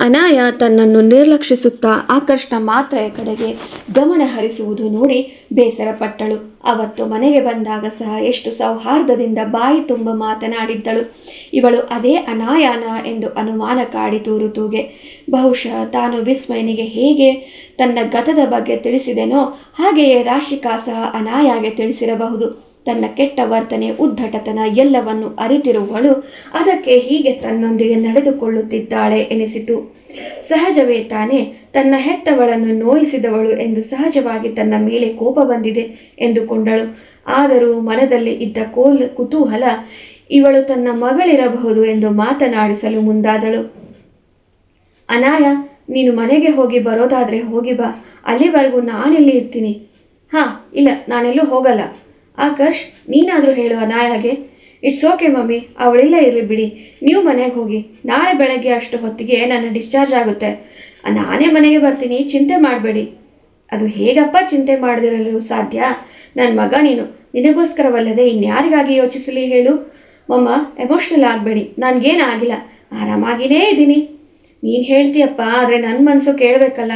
ಅನಾಯ ತನ್ನನ್ನು ನಿರ್ಲಕ್ಷಿಸುತ್ತಾ ಆಕರ್ಷಣ ಮಾತ್ರೆಯ ಕಡೆಗೆ ಗಮನ ಹರಿಸುವುದು ನೋಡಿ ಬೇಸರಪಟ್ಟಳು. ಅವತ್ತು ಮನೆಗೆ ಬಂದಾಗ ಸಹ ಎಷ್ಟು ಸೌಹಾರ್ದದಿಂದ ಬಾಯಿ ತುಂಬ ಮಾತನಾಡಿದ್ದಳು. ಇವಳು ಅದೇ ಅನಾಯಾನ ಎಂದು ಅನುಮಾನ ಕಾಡಿತು ಋತುಗೆ ಬಹುಶಃ ತಾನು ವಿಸ್ಮಯನಿಗೆ ಹೇಗೆ ತನ್ನ ಗತದ ಬಗ್ಗೆ ತಿಳಿಸಿದೆನೋ ಹಾಗೆಯೇ ರಾಶಿಕಾ ಸಹ ಅನಾಯಾಗೆ ತಿಳಿಸಿರಬಹುದು. ತನ್ನ ಕೆಟ್ಟ ವರ್ತನೆ ಉದ್ದಟತನ ಎಲ್ಲವನ್ನು ಅರಿತಿರುವಳು. ಅದಕ್ಕೆ ಹೀಗೆ ತನ್ನೊಂದಿಗೆ ನಡೆದುಕೊಳ್ಳುತ್ತಿದ್ದಾಳೆ ಎನಿಸಿತು. ಸಹಜವೇ ತಾನೇ, ತನ್ನ ಹೆತ್ತವಳನ್ನು ನೋಯಿಸಿದವಳು ಎಂದು ಸಹಜವಾಗಿ ತನ್ನ ಮೇಲೆ ಕೋಪ ಬಂದಿದೆ ಎಂದುಕೊಂಡಳು. ಆದರೂ ಮನದಲ್ಲಿ ಇದ್ದ ಕೋಲ್ ಕುತೂಹಲ, ಇವಳು ತನ್ನ ಮಗಳಿರಬಹುದು ಎಂದು ಮಾತನಾಡಿಸಲು ಮುಂದಾದಳು. ಅನಾಯ, ನೀನು ಮನೆಗೆ ಹೋಗಿ ಬರೋದಾದ್ರೆ ಹೋಗಿ ಬಾ. ಅಲ್ಲಿವರೆಗೂ ನಾನಿಲ್ಲಿ ಇರ್ತೀನಿ. ಹಾ, ಇಲ್ಲ, ನಾನೆಲ್ಲೂ ಹೋಗಲ್ಲ. ಆಕರ್ಷ್ ನೀನಾದರೂ ಹೇಳು ಹಾಗೆ. ಇಟ್ಸ್ ಓಕೆ ಮಮ್ಮಿ, ಅವಳಿಲ್ಲ ಇರಲಿ ಬಿಡಿ. ನೀವು ಮನೆಗೆ ಹೋಗಿ, ನಾಳೆ ಬೆಳಗ್ಗೆ ಅಷ್ಟು ಹೊತ್ತಿಗೆ ನನ್ನ ಡಿಸ್ಚಾರ್ಜ್ ಆಗುತ್ತೆ. ನಾನೇ ಮನೆಗೆ ಬರ್ತೀನಿ, ಚಿಂತೆ ಮಾಡಬೇಡಿ. ಅದು ಹೇಗಪ್ಪ ಚಿಂತೆ ಮಾಡದಿರಲು ಸಾಧ್ಯ? ನನ್ನ ಮಗ ನೀನು. ನಿನಗೋಸ್ಕರವಲ್ಲದೆ ಇನ್ಯಾರಿಗಾಗಿ ಯೋಚಿಸಲಿ ಹೇಳು? ಮಮ್ಮ, ಎಮೋಷ್ನಲ್ ಆಗಬೇಡಿ. ನನಗೇನು ಆಗಿಲ್ಲ. ಆರಾಮಾಗಿನೇ ಇದ್ದೀನಿ. ನೀನು ಹೇಳ್ತೀಯಪ್ಪ, ಆದರೆ ನನ್ನ ಮನಸ್ಸು ಕೇಳಬೇಕಲ್ಲ.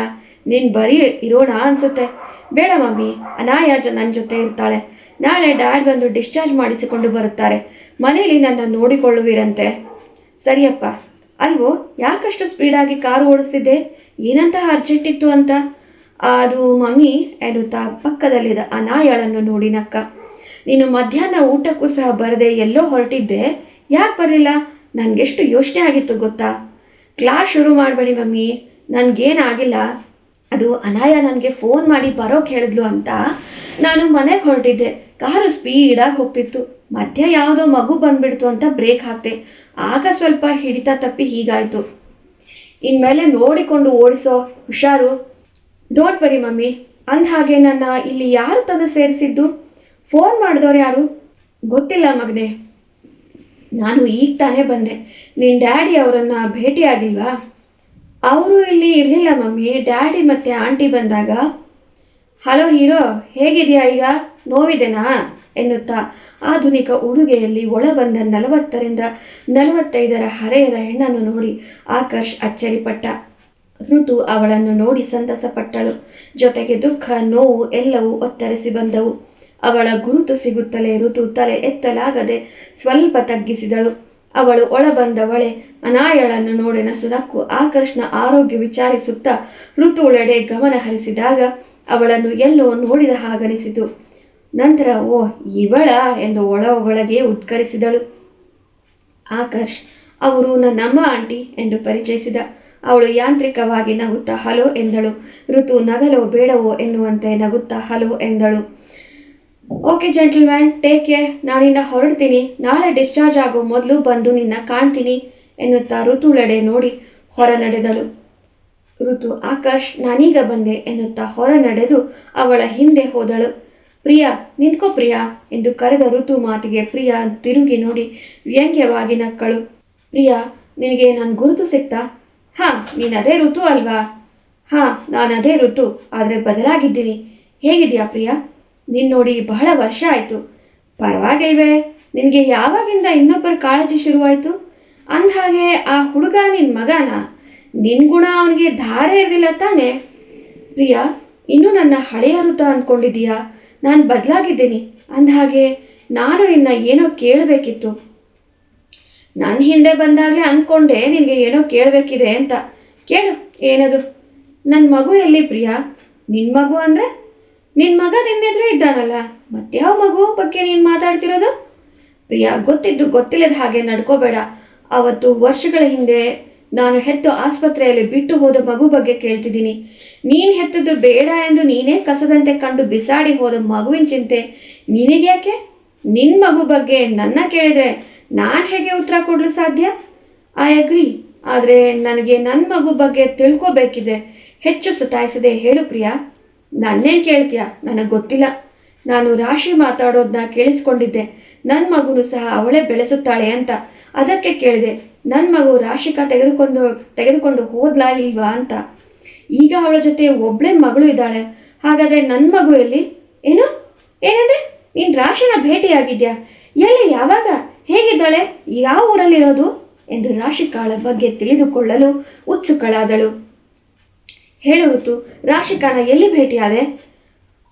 ನೀನು ಬರೀ ಇರೋಣ ಅನಿಸುತ್ತೆ. ಬೇಡ ಮಮ್ಮಿ, ಅನಾಯಾಜ ನನ್ನ ಜೊತೆ ಇರ್ತಾಳೆ. ನಾಳೆ ಡ್ಯಾಡ್ ಬಂದು ಡಿಸ್ಚಾರ್ಜ್ ಮಾಡಿಸಿಕೊಂಡು ಬರುತ್ತಾರೆ. ಮನೆಯಲ್ಲಿ ನನ್ನ ನೋಡಿಕೊಳ್ಳುವಿರಂತೆ. ಸರಿಯಪ್ಪ. ಅಲ್ವೋ, ಯಾಕಷ್ಟು ಸ್ಪೀಡಾಗಿ ಕಾರು ಓಡಿಸಿದ್ದೆ ಏನಂತಹ ಅರ್ಜೆಂಟ್ ಇತ್ತು ಅಂತ? ಅದು ಮಮ್ಮಿ ಎನ್ನುತ್ತಾ ಪಕ್ಕದಲ್ಲಿದ್ದ ಅನಾಯಳನ್ನು ನೋಡಿನಕ್ಕ ನೀನು ಮಧ್ಯಾಹ್ನ ಊಟಕ್ಕೂ ಸಹ ಬರದೆ ಎಲ್ಲೋ ಹೊರಟಿದ್ದೆ? ಯಾಕೆ ಬರಲಿಲ್ಲ? ನನಗೆಷ್ಟು ಯೋಚನೆ ಆಗಿತ್ತು ಗೊತ್ತಾ? ಕ್ಲಾಸ್ ಶುರು ಮಾಡಬೇಡಿ ಮಮ್ಮಿ. ನನಗೇನಾಗಿಲ್ಲ. ಅದು ಅನಾಯ ನನಗೆ ಫೋನ್ ಮಾಡಿ ಬರೋಕೆ ಹೇಳಿದ್ಲು ಅಂತ ನಾನು ಮನೆಗೆ ಹೊರಟಿದ್ದೆ. ಕಾರು ಸ್ಪೀಡಾಗಿ ಹೋಗ್ತಿತ್ತು. ಮಧ್ಯ ಯಾವುದೋ ಮಗು ಬಂದ್ಬಿಡ್ತು ಅಂತ ಬ್ರೇಕ್ ಹಾಕ್ತೆ ಆಗ ಸ್ವಲ್ಪ ಹಿಡಿತ ತಪ್ಪಿ ಹೀಗಾಯ್ತು. ಇನ್ಮೇಲೆ ನೋಡಿಕೊಂಡು ಓಡಿಸೋ. ಹುಷಾರು. Don't worry mummy. ಅಂದಹಾಗೆ ನನ್ನ ಇಲ್ಲಿ ಯಾರು ತಂದು ಸೇರಿಸಿದ್ದು? ಫೋನ್ ಮಾಡಿದವ್ರು ಯಾರು? ಗೊತ್ತಿಲ್ಲ ಮಗನೇ. ನಾನು ಈಗ ತಾನೇ ಬಂದೆ. ನಿನ್ನ ಡ್ಯಾಡಿ ಅವರನ್ನ ಭೇಟಿಯಾಗಿಲ್ವಾ? ಅವರು ಇಲ್ಲಿ ಇರಲಿಲ್ಲ ಮಮ್ಮಿ. ಡ್ಯಾಡಿ ಮತ್ತೆ ಆಂಟಿ ಬಂದಾಗ, ಹಲೋ ಹೀರೋ, ಹೇಗಿದೆಯಾ ಈಗ? ನೋವಿದೆನಾ? ಎನ್ನುತ್ತಾ ಆಧುನಿಕ ಉಡುಗೆಯಲ್ಲಿ ಒಳ ಬಂದ ನಲವತ್ತರಿಂದ ನಲವತ್ತೈದರ ಹರೆಯದ ಹೆಣ್ಣನ್ನು ನೋಡಿ ಆಕರ್ಷ್ ಅಚ್ಚರಿಪಟ್ಟ. ಋತು ಅವಳನ್ನು ನೋಡಿ ಸಂತಸಪಟ್ಟಳು. ಜೊತೆಗೆ ದುಃಖ, ನೋವು ಎಲ್ಲವೂ ಒತ್ತರಿಸಿ ಬಂದವು. ಅವಳ ಗುರುತು ಸಿಗುತ್ತಲೇ ಋತು ತಲೆ ಎತ್ತಲಾಗದೆ ಸ್ವಲ್ಪ ತಗ್ಗಿಸಿದಳು. ಅವಳು ಒಳ ಬಂದವಳೆ ಅನಾಯಳನ್ನು ನೋಡಿ ನಸುನಕ್ಕು. ಕೃಷ್ಣ ಆರೋಗ್ಯ ವಿಚಾರಿಸುತ್ತಾ ಋತುಳೆಡೆ ಗಮನ ಹರಿಸಿದಾಗ ಅವಳನ್ನು ಎಲ್ಲೋ ನೋಡಿದ ಹಾಗನಿಸಿತು. ನಂತರ, ಓ, ಇವಳ ಎಂದು ಒಳ ಒಳಗೆ ಉದ್ಕರಿಸಿದಳು ಆಕರ್ಷ್ ಅವರು ನನ್ನಮ್ಮ ಆಂಟಿ ಎಂದು ಪರಿಚಯಿಸಿದ. ಅವಳು ಯಾಂತ್ರಿಕವಾಗಿ ನಗುತ್ತಾ ಹಲೋ ಎಂದಳು. ಋತು, ನಗಲೋ ಬೇಡವೋ ಎನ್ನುವಂತೆ ನಗುತ್ತಾ ಹಲೋ ಎಂದಳು. ಓಕೆ ಜೆಂಟಲ್ಮ್ಯಾನ್ ಟೇಕ್ ಕೇರ್ ನಾನಿನ್ನ ಹೊರಡ್ತೀನಿ. ನಾಳೆ ಡಿಸ್ಚಾರ್ಜ್ ಆಗೋ ಮೊದಲು ಬಂದು ನಿನ್ನ ಕಾಣ್ತೀನಿ ಎನ್ನುತ್ತಾ ಋತುಳೆಡೆ ನೋಡಿ ಹೊರ ನಡೆದಳು ಋತು ಆಕಾಶ್, ನಾನೀಗ ಬಂದೆ ಎನ್ನುತ್ತಾ ಹೊರ ನಡೆದು ಅವಳ ಹಿಂದೆ ಹೋದಳು. ಪ್ರಿಯಾ, ನಿಂತ್ಕೋ ಪ್ರಿಯಾ ಎಂದು ಕರೆದ ಋತು ಮಾತಿಗೆ ಪ್ರಿಯಾ ತಿರುಗಿ ನೋಡಿ ವ್ಯಂಗ್ಯವಾಗಿ ನಕ್ಕಳು. ಪ್ರಿಯಾ, ನಿನಗೆ ನಾನು ಗುರುತು ಸಿಕ್ತಾ? ಹಾ, ನೀನು ಅದೇ ಋತು ಅಲ್ವಾ? ಹಾ, ನಾನು ಅದೇ ಋತು, ಆದರೆ ಬದಲಾಗಿದ್ದೀನಿ. ಹೇಗಿದೆಯಾ ಪ್ರಿಯಾ? ನಿನ್ ನೋಡಿ ಬಹಳ ವರ್ಷ ಆಯ್ತು. ಪರವಾಗಿಲ್ವೇ, ನಿನಗೆ ಯಾವಾಗಿಂದ ಇನ್ನೊಬ್ಬರ ಕಾಳಜಿ ಶುರುವಾಯ್ತು? ಅಂದಹಾಗೆ ಆ ಹುಡುಗ ನಿನ್ ಮಗನ. ನಿನ್ ಗುಣ ಅವನಿಗೆ ಧಾರೆ ಇರಲಿಲ್ಲ ತಾನೆ? ಪ್ರಿಯಾ, ಇನ್ನೂ ನನ್ನ ಹಳೆಯ ವೃತ್ತ ಅಂದ್ಕೊಂಡಿದೀಯಾ ನಾನು ಬದಲಾಗಿದ್ದೀನಿ. ಅಂದಹಾಗೆ, ನಾನು ನಿನ್ನ ಏನೋ ಕೇಳಬೇಕಿತ್ತು. ನನ್ನ ಹಿಂದೆ ಬಂದಾಗಲೇ ಅಂದ್ಕೊಂಡೆ ನಿನಗೆ ಏನೋ ಕೇಳಬೇಕಿದೆ ಅಂತ. ಕೇಳು, ಏನದು? ನನ್ನ ಮಗು ಎಲ್ಲಿ ಪ್ರಿಯಾ? ನಿನ್ನ ಮಗು ಅಂದರೆ? ನಿನ್ನ ಮಗ ನಿನ್ನೆದುರು ಇದ್ದಾನಲ್ಲ ಮತ್ಯಾವ ಮಗು ಬಗ್ಗೆ ನೀನು ಮಾತಾಡ್ತಿರೋದು? ಪ್ರಿಯಾ, ಗೊತ್ತಿದ್ದು ಗೊತ್ತಿಲ್ಲದ ಹಾಗೆ ನಡ್ಕೋಬೇಡ. ಅವತ್ತು ವರ್ಷಗಳ ಹಿಂದೆ ನಾನು ಹೆತ್ತು ಆಸ್ಪತ್ರೆಯಲ್ಲಿ ಬಿಟ್ಟು ಹೋದ ಮಗು ಬಗ್ಗೆ ಕೇಳ್ತಿದ್ದೀನಿ. ನೀನ್ ಹೆತ್ತದ್ದು ಬೇಡ ಎಂದು ನೀನೇ ಕಸದಂತೆ ಕಂಡು ಬಿಸಾಡಿ ಹೋದ ಮಗುವಿನ ಚಿಂತೆ. ನಿನಗ್ಯಾಕೆ ನಿನ್ ಮಗು ಬಗ್ಗೆ ನನ್ನ ಕೇಳಿದ್ರೆ ನಾನು ಹೇಗೆ ಉತ್ತರ ಕೊಡಲು ಸಾಧ್ಯ? ಐ ಅಗ್ರಿ ಆದರೆ ನನಗೆ ನನ್ನ ಮಗು ಬಗ್ಗೆ ತಿಳ್ಕೋಬೇಕಿದೆ. ಹೆಚ್ಚು ಸತಾಯಿಸದೆ ಹೇಳು ಪ್ರಿಯಾ. ನನ್ನೇನು ಕೇಳ್ತೀಯ? ನನಗೆ ಗೊತ್ತಿಲ್ಲ. ನಾನು ರಾಶಿ ಮಾತಾಡೋದನ್ನ ಕೇಳಿಸ್ಕೊಂಡಿದ್ದೆ. ನನ್ನ ಮಗುನು ಸಹ ಅವಳೇ ಬೆಳೆಸುತ್ತಾಳೆ ಅಂತ ಅದಕ್ಕೆ ಕೇಳಿದೆ. ನನ್ನ ಮಗು ರಾಶಿಕಾ ತೆಗೆದುಕೊಂಡು ತೆಗೆದುಕೊಂಡು ಹೋದ್ಲಾ ಇಲ್ವಾ ಅಂತ. ಈಗ ಅವಳ ಜೊತೆ ಒಬ್ಳೆ ಮಗಳು ಇದ್ದಾಳೆ. ಹಾಗಾದ್ರೆ ನನ್ನ ಮಗು ಎಲ್ಲಿ? ಏನು? ಏನಂದೆ? ನೀನ್ ರಾಶಿನ ಭೇಟಿಯಾಗಿದ್ಯಾ? ಎಲ್ಲಿ, ಯಾವಾಗ? ಹೇಗಿದ್ದಾಳೆ? ಯಾವ ಊರಲ್ಲಿರೋದು? ಎಂದು ರಾಶಿಕಾಳ ಬಗ್ಗೆ ತಿಳಿದುಕೊಳ್ಳಲು ಉತ್ಸುಕಳಾದಳು. ಹೇಳು ಹೊತ್ತು ರಾಶಿಕಾನ ಎಲ್ಲಿ ಭೇಟಿಯಾದೆ?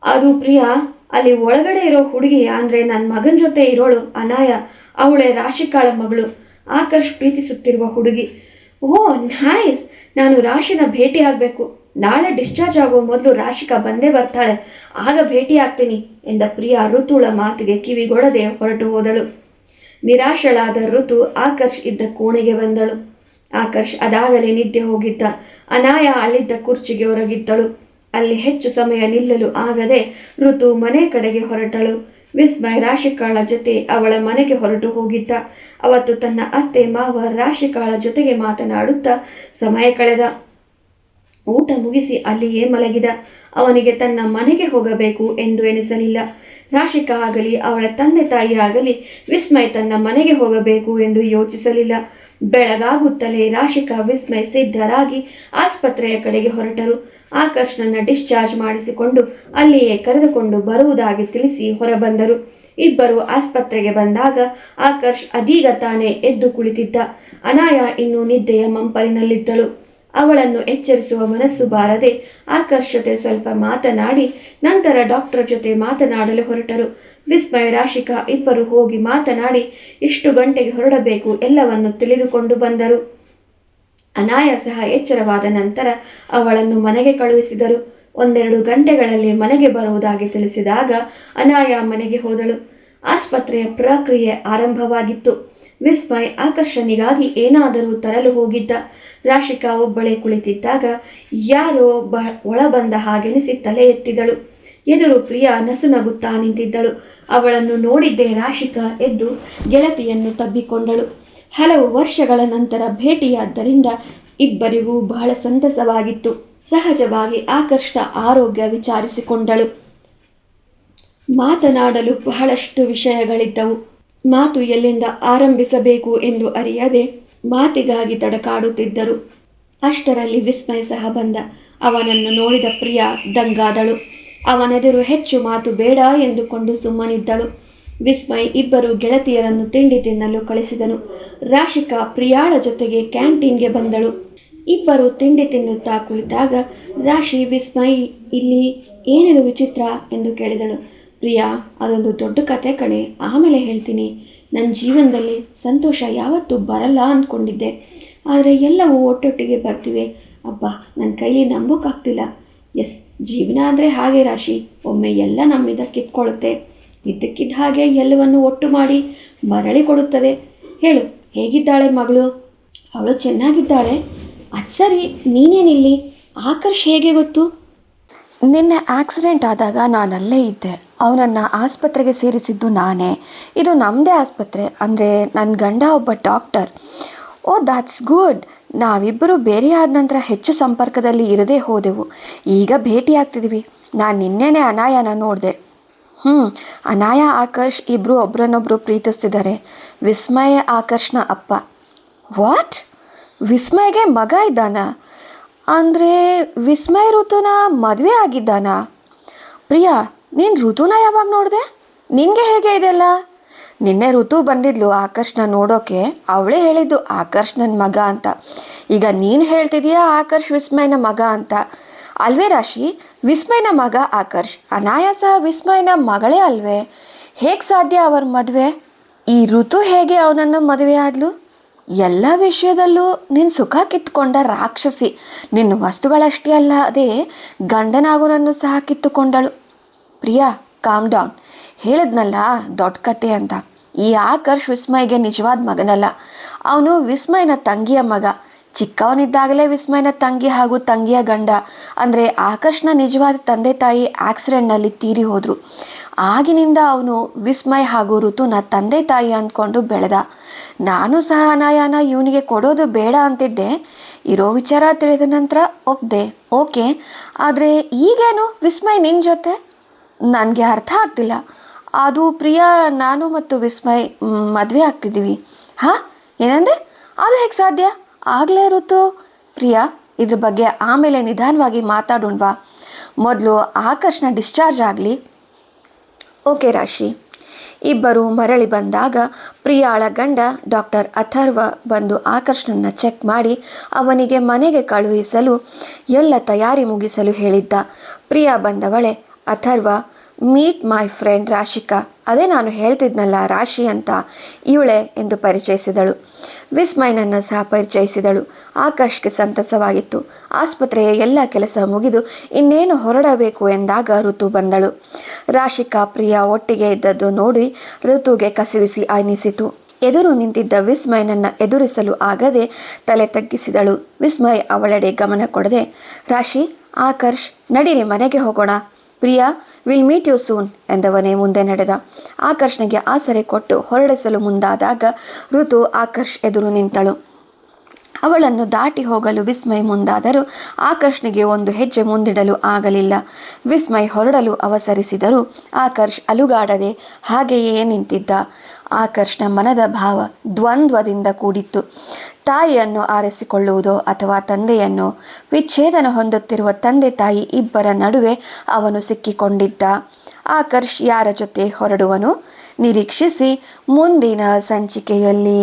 ಅದು ಪ್ರಿಯಾ, ಅಲ್ಲಿ ಒಳಗಡೆ ಇರೋ ಹುಡುಗಿ ಅಂದ್ರೆ ನನ್ನ ಮಗನ ಜೊತೆ ಇರೋಳು ಅನಾಯ, ಅವಳೆ ರಾಶಿಕಾಳ ಮಗಳು, ಆಕರ್ಷ್ ಪ್ರೀತಿಸುತ್ತಿರುವ ಹುಡುಗಿ. Oh nice! ನಾನು ರಾಶಿನ ಭೇಟಿ ಆಗ್ಬೇಕು. ನಾಳೆ ಡಿಸ್ಚಾರ್ಜ್ ಆಗೋ ಮೊದಲು ರಾಶಿಕಾ ಬಂದೇ ಬರ್ತಾಳೆ. ಆಗ ಭೇಟಿ ಆಗ್ತೀನಿ ಎಂದ ಪ್ರಿಯಾ ಋತುಳ ಮಾತಿಗೆ ಕಿವಿಗೊಡದೆ ಹೊರಟು ಹೋದಳು. ನಿರಾಶಳಾದ ಋತು ಆಕರ್ಷ್ ಇದ್ದ ಕೋಣೆಗೆ ಬಂದಳು. ಆಕರ್ಷ್, ಅದಾಗಲೇ ನಿದ್ದೆ ಹೋಗಿದ್ದ. ಅನಾಯ ಅಲ್ಲಿದ್ದ ಕುರ್ಚಿಗೆ ಹೊರಗಿದ್ದಳು ಅಲ್ಲಿ ಹೆಚ್ಚು ಸಮಯ ನಿಲ್ಲಲು ಆಗದೆ ಋತು ಮನೆ ಕಡೆಗೆ ಹೊರಟಳು. ವಿಸ್ಮಯ್ ರಾಶಿಕಾಳ ಜೊತೆ ಅವಳ ಮನೆಗೆ ಹೊರಟು ಹೋಗಿದ್ದ. ಅವತ್ತು ತನ್ನ ಅತ್ತೆ ಮಾವ ರಾಶಿಕಾಳ ಜೊತೆಗೆ ಮಾತನಾಡುತ್ತಾ ಸಮಯ ಕಳೆದ. ಊಟ ಮುಗಿಸಿ ಅಲ್ಲಿಯೇ ಮಲಗಿದ. ಅವನಿಗೆ ತನ್ನ ಮನೆಗೆ ಹೋಗಬೇಕು ಎಂದು ಎನಿಸಲಿಲ್ಲ. ರಾಶಿಕಾ ಆಗಲಿ, ಅವಳ ತಂದೆ ತಾಯಿ ಆಗಲಿ ವಿಸ್ಮಯ್ ತನ್ನ ಮನೆಗೆ ಹೋಗಬೇಕು ಎಂದು ಯೋಚಿಸಲಿಲ್ಲ. ಬೆಳಗಾಗುತ್ತಲೇ ರಾಶಿಕಾ ವಿಸ್ಮಯ ಸಿದ್ಧರಾಗಿ ಆಸ್ಪತ್ರೆಯ ಕಡೆಗೆ ಹೊರಟರು. ಆಕರ್ಷ್ನನ್ನ ಡಿಸ್ಚಾರ್ಜ್ ಮಾಡಿಸಿಕೊಂಡು ಅಲ್ಲಿಯೇ ಕರೆದುಕೊಂಡು ಬರುವುದಾಗಿ ತಿಳಿಸಿ ಹೊರಬಂದರು. ಇಬ್ಬರು ಆಸ್ಪತ್ರೆಗೆ ಬಂದಾಗ ಆಕರ್ಷ್ ಅದೀಗ ತಾನೇ ಎದ್ದು ಕುಳಿತಿದ್ದ. ಅನಾಯ ಇನ್ನು ನಿದ್ದೆಯ ಮಂಪರಿನಲ್ಲಿದ್ದಳು. ಅವಳನ್ನು ಎಚ್ಚರಿಸುವ ಮನಸ್ಸು ಬಾರದೆ ಆಕರ್ಷ್ ಸ್ವಲ್ಪ ಮಾತನಾಡಿ ನಂತರ ಡಾಕ್ಟರ್ ಜೊತೆ ಮಾತನಾಡಲು ಹೊರಟರು. ವಿಸ್ಮಯ ರಾಶಿಕಾ ಇಬ್ಬರು ಹೋಗಿ ಮಾತನಾಡಿ ಇಷ್ಟು ಗಂಟೆಗೆ ಹೊರಡಬೇಕು ಎಲ್ಲವನ್ನು ತಿಳಿದುಕೊಂಡು ಬಂದರು. ಅನಾಯ ಸಹ ಎಚ್ಚರವಾದ ನಂತರ ಅವಳನ್ನು ಮನೆಗೆ ಕಳುಹಿಸಿದರು. ಒಂದೆರಡು ಗಂಟೆಗಳಲ್ಲಿ ಮನೆಗೆ ಬರುವುದಾಗಿ ತಿಳಿಸಿದಾಗ ಅನಾಯ ಮನೆಗೆ ಹೋದಳು. ಆಸ್ಪತ್ರೆಯ ಪ್ರಕ್ರಿಯೆ ಆರಂಭವಾಗಿತ್ತು. ವಿಸ್ಮಯ್ ಆಕರ್ಷಣಿಗಾಗಿ ಏನಾದರೂ ತರಲು ಹೋಗಿದ್ದ. ರಾಶಿಕಾ ಒಬ್ಬಳೇ ಕುಳಿತಿದ್ದಾಗ ಯಾರೋ ಬ ಒಳ ಬಂದ ಹಾಗೆನಿಸಿ ತಲೆ ಎತ್ತಿದಳು. ಎದುರು ಪ್ರಿಯಾ ನಸುನಗುತ್ತಾ ನಿಂತಿದ್ದಳು. ಅವಳನ್ನು ನೋಡಿದ್ದೇ ರಾಶಿಕಾ ಎದ್ದು ಗೆಳತಿಯನ್ನು ತಬ್ಬಿಕೊಂಡಳು. ಹಲವು ವರ್ಷಗಳ ನಂತರ ಭೇಟಿಯಾದ್ದರಿಂದ ಇಬ್ಬರಿಗೂ ಬಹಳ ಸಂತಸವಾಗಿತ್ತು. ಸಹಜವಾಗಿ ಆಕರ್ಷ ಆರೋಗ್ಯ ವಿಚಾರಿಸಿಕೊಂಡಳು. ಮಾತನಾಡಲು ಬಹಳಷ್ಟು ವಿಷಯಗಳಿದ್ದವು. ಮಾತು ಎಲ್ಲಿಂದ ಆರಂಭಿಸಬೇಕು ಎಂದು ಅರಿಯದೆ ಮಾತಿಗಾಗಿ ತಡಕಾಡುತ್ತಿದ್ದರು. ಅಷ್ಟರಲ್ಲಿ ವಿಸ್ಮಯ ಸಹ ಬಂದ. ಅವನನ್ನು ನೋಡಿದ ಪ್ರಿಯಾ ದಂಗಾದಳು. ಅವನೆದುರು ಹೆಚ್ಚು ಮಾತು ಬೇಡ ಎಂದುಕೊಂಡು ಸುಮ್ಮನಿದ್ದಳು. ವಿಸ್ಮಯ್ ಇಬ್ಬರು ಗೆಳತಿಯರನ್ನು ತಿಂಡಿ ತಿನ್ನಲು ಕಳಿಸಿದನು. ರಾಶಿಕಾ ಪ್ರಿಯಾಳ ಜೊತೆಗೆ ಕ್ಯಾಂಟೀನ್ಗೆ ಬಂದಳು. ಇಬ್ಬರು ತಿಂಡಿ ತಿನ್ನುತ್ತಾ ಕುಳಿತಾಗ ರಾಶಿ ವಿಸ್ಮಯ್, ಇಲ್ಲಿ ಏನಿದು ವಿಚಿತ್ರ? ಎಂದು ಕೇಳಿದಳು. ಪ್ರಿಯಾ, ಅದೊಂದು ದೊಡ್ಡ ಕತೆ ಕಣೆ. ಆಮೇಲೆ ಹೇಳ್ತೀನಿ. ನನ್ನ ಜೀವನದಲ್ಲಿ ಸಂತೋಷ ಯಾವತ್ತೂ ಬರಲ್ಲ ಅಂದ್ಕೊಂಡಿದ್ದೆ ಆದರೆ ಎಲ್ಲವೂ ಒಟ್ಟೊಟ್ಟಿಗೆ ಬರ್ತಿವೆ. ಅಬ್ಬಾ ನನ್ನ ಕೈಲಿ ನಂಬೋಕ್ಕಾಗ್ತಿಲ್ಲ. ಎಸ್, ಜೀವನ ಅಂದರೆ ಹಾಗೆ ರಾಶಿ. ಒಮ್ಮೆ ಎಲ್ಲ ನಮ್ಮಿಂದ ಕಿತ್ಕೊಳ್ಳುತ್ತೆ. ಇದ್ದಕ್ಕಿದ್ದ ಹಾಗೆ ಎಲ್ಲವನ್ನು ಒಟ್ಟು ಮಾಡಿ ಮರಳಿ ಕೊಡುತ್ತದೆ. ಹೇಳು, ಹೇಗಿದ್ದಾಳೆ ಮಗಳು? ಅವಳು ಚೆನ್ನಾಗಿದ್ದಾಳೆ? ಅದು ಸರಿ, ನೀನೇನಿಲ್ಲಿ? ಆಕರ್ಷ್ ಹೇಗೆ ಗೊತ್ತು? ನಿನ್ನೆ ಆಕ್ಸಿಡೆಂಟ್ ಆದಾಗ ನಾನು ಅಲ್ಲೇ ಇದ್ದೆ. ಅವನನ್ನು ಆಸ್ಪತ್ರೆಗೆ ಸೇರಿಸಿದ್ದು ನಾನೇ. ಇದು ನಮ್ಮದೇ ಆಸ್ಪತ್ರೆ. ಅಂದರೆ ನನ್ನ ಗಂಡ ಒಬ್ಬ ಡಾಕ್ಟರ್. O, that's good. ನಾವಿಬ್ಬರು ಬೇರೆಯಾದ ನಂತರ ಹೆಚ್ಚು ಸಂಪರ್ಕದಲ್ಲಿ ಇರದೇ ಹೋದೆವು. ಈಗ ಭೇಟಿ ಆಗ್ತಿದ್ದೀವಿ ನಾನು ನಿನ್ನೆನೆ ಅನಾಯನ ನೋಡಿದೆ. ಹ್ಞೂ ಅನಾಯ ಆಕರ್ಷ್ ಇಬ್ಬರು ಒಬ್ರನ್ನೊಬ್ರು ಪ್ರೀತಿಸ್ತಿದ್ದಾರೆ ವಿಸ್ಮಯ ಆಕರ್ಷ್ನ ಅಪ್ಪ. ವಾಟ್? ವಿಸ್ಮಯಗೆ ಮಗ ಇದ್ದಾನಾ? ಅಂದರೆ ವಿಸ್ಮಯ ಋತುನ ಮದುವೆ ಆಗಿದ್ದಾನಾ? ಪ್ರಿಯಾ ನೀನು ಋತುನ ಯಾವಾಗ ನೋಡಿದೆ? ನಿನಗೆ ಹೇಗೆ ಇದೆಲ್ಲ? ನಿನ್ನೆ ಋತು ಬಂದಿದ್ಲು ಆಕರ್ಷ್ನ ನೋಡೋಕೆ. ಅವಳೇ ಹೇಳಿದ್ದು ಆಕರ್ಷ್ ಮಗ ಅಂತ. ಈಗ ನೀನು ಹೇಳ್ತಿದೀಯಾ ಆಕರ್ಷ್ ವಿಸ್ಮಯನ ಮಗ ಅಂತ. ಅಲ್ವೇ ರಾಶಿ? ವಿಸ್ಮಯನ ಮಗ ಆಕರ್ಷ್. ಅನಾಯಾಸ ವಿಸ್ಮಯನ ಮಗಳೇ ಅಲ್ವೇ? ಹೇಗೆ ಸಾಧ್ಯ ಅವರ ಮದುವೆ? ಈ ಋತು ಹೇಗೆ ಅವನನ್ನು ಮದುವೆ ಆದ್ಲು? ಎಲ್ಲ ವಿಷಯದಲ್ಲೂ ನಿನ್ನ ಸುಖ ಕಿತ್ಕೊಂಡ ರಾಕ್ಷಸಿ. ನಿನ್ನ ವಸ್ತುಗಳಷ್ಟೇ ಅಲ್ಲ ಅದೇ ಗಂಡನಾಗುನನ್ನು ಸಹ ಕಿತ್ತುಕೊಂಡಳು. ಪ್ರಿಯಾ ಕಾಮ್ ಡೌನ್ ಹೇಳಿದ್ನಲ್ಲ ದೊಡ್ಡ ಕತೆ ಅಂತ. ಈ ಆಕರ್ಷ್ ವಿಸ್ಮಯ್ಗೆ ನಿಜವಾದ ಮಗನಲ್ಲ. ಅವನು ವಿಸ್ಮಯನ ತಂಗಿಯ ಮಗ. ಚಿಕ್ಕವನಿದ್ದಾಗಲೇ ವಿಸ್ಮಯನ ತಂಗಿ ಹಾಗೂ ತಂಗಿಯ ಗಂಡ. ಅಂದರೆ ಆಕರ್ಷ್ನ ನಿಜವಾದ ತಂದೆ ತಾಯಿ ಆಕ್ಸಿಡೆಂಟ್ನಲ್ಲಿ ತೀರಿ ಹೋದರು. ಆಗಿನಿಂದ ಅವನು ವಿಸ್ಮಯ್ ಹಾಗೂ ಋತುನ ತಂದೆ ತಾಯಿ ಅಂದ್ಕೊಂಡು ಬೆಳೆದ. ನಾನು ಸಹ ಅನಾಯಾನ ಇವನಿಗೆ ಕೊಡೋದು ಬೇಡ ಅಂತಿದ್ದೆ. ಇರೋ ವಿಚಾರ ತಿಳಿದ ನಂತರ ಒಪ್ದೆ. ಓಕೆ. ಆದರೆ ಈಗೇನು ವಿಸ್ಮಯ್ ನಿನ್ನ ಜೊತೆ? ನನಗೆ ಅರ್ಥ ಆಗ್ತಿಲ್ಲ. ಅದು ಪ್ರಿಯಾ, ನಾನು ಮತ್ತು ವಿಸ್ಮಯ್ ಮದುವೆ ಆಗ್ತಿದ್ದೀವಿ. ಹಾ? ಏನಂದೆ? ಅದು ಹೇಗೆ ಸಾಧ್ಯ? ಆಗಲೇ ಋತು ಪ್ರಿಯಾ, ಇದ್ರ ಬಗ್ಗೆ ಆಮೇಲೆ ನಿಧಾನವಾಗಿ ಮಾತಾಡೋಣವಾ. ಮೊದಲು ಆಕರ್ಷಣ ಡಿಸ್ಚಾರ್ಜ್ ಆಗಲಿ. ಓಕೆ, ರಾಶಿ. ಇಬ್ಬರು ಮರಳಿ ಬಂದಾಗ ಪ್ರಿಯಾಳ ಗಂಡ, ಡಾಕ್ಟರ್ ಅಥರ್ವ, ಬಂದು ಆಕರ್ಷಣನ ಚೆಕ್ ಮಾಡಿ ಅವನಿಗೆ ಮನೆಗೆ ಕಳುಹಿಸಲು ಎಲ್ಲ ತಯಾರಿ ಮುಗಿಸಲು ಹೇಳಿದ್ದ. Priya ಬಂದವಳೆ, Atharva meet my friend Rashika ಅದೇ ನಾನು ಹೇಳ್ತಿದ್ನಲ್ಲ, ರಾಶಿ ಅಂತ. ಇವಳೆ ಎಂದು ಪರಿಚಯಿಸಿದಳು. ವಿಸ್ಮಯನನ್ನು ಸಹ ಪರಿಚಯಿಸಿದಳು. ಆಕರ್ಷ್ಗೆ ಸಂತಸವಾಗಿತ್ತು. ಆಸ್ಪತ್ರೆಯ ಎಲ್ಲ ಕೆಲಸ ಮುಗಿದು ಇನ್ನೇನು ಹೊರಡಬೇಕು ಎಂದಾಗ ಋತು ಬಂದಳು. ರಾಶಿಕಾ ಪ್ರಿಯಾ ಒಟ್ಟಿಗೆ ಇದ್ದದ್ದು ನೋಡಿ ಋತುಗೆ ಕಸಿವಿಸಿ ಅನಿಸಿತು. ಎದುರು ನಿಂತಿದ್ದ ವಿಸ್ಮಯನನ್ನ ಎದುರಿಸಲು ಆಗದೆ ತಲೆ ತಗ್ಗಿಸಿದಳು. ವಿಸ್ಮಯ್ ಅವಳೆಡೆ ಗಮನ ಕೊಡದೆ, ರಾಶಿ, ಆಕರ್ಷ್, ನಡೀರಿ ಮನೆಗೆ ಹೋಗೋಣ. Priya will meet you soon ಎಂದವನೇ ಮುಂದೆ ನಡೆದ. ಆಕರ್ಷಣೆಗೆ ಆಸರೆ ಕೊಟ್ಟು ಹೊರಡಿಸಲು ಮುಂದಾದಾಗ ಋತು ಆಕರ್ಷ್ ಎದುರು ನಿಂತಳು. ಅವಳನ್ನು ದಾಟಿ ಹೋಗಲು ವಿಸ್ಮಯ್ ಮುಂದಾದರೂ ಆಕರ್ಷ್ನಿಗೆ ಒಂದು ಹೆಜ್ಜೆ ಮುಂದಿಡಲು ಆಗಲಿಲ್ಲ. ವಿಸ್ಮಯ್ ಹೊರಡಲು ಅವಸರಿಸಿದರೂ ಆಕರ್ಷ್ ಅಲುಗಾಡದೆ ಹಾಗೆಯೇ ನಿಂತಿದ್ದ. ಆಕರ್ಷ್ನ ಮನದ ಭಾವ ದ್ವಂದ್ವದಿಂದ ಕೂಡಿತ್ತು. ತಾಯಿಯನ್ನು ಆರಿಸಿಕೊಳ್ಳುವುದೋ ಅಥವಾ ತಂದೆಯನ್ನು ವಿಚ್ಛೇದನ ಹೊಂದುತ್ತಿರುವ ತಂದೆ ತಾಯಿ ಇಬ್ಬರ ನಡುವೆ ಅವನು ಸಿಕ್ಕಿಕೊಂಡಿದ್ದ. ಆಕರ್ಷ್ ಯಾರ ಜೊತೆ ಹೊರಡುವನು? ನಿರೀಕ್ಷಿಸಿ ಮುಂದಿನ ಸಂಚಿಕೆಯಲ್ಲಿ.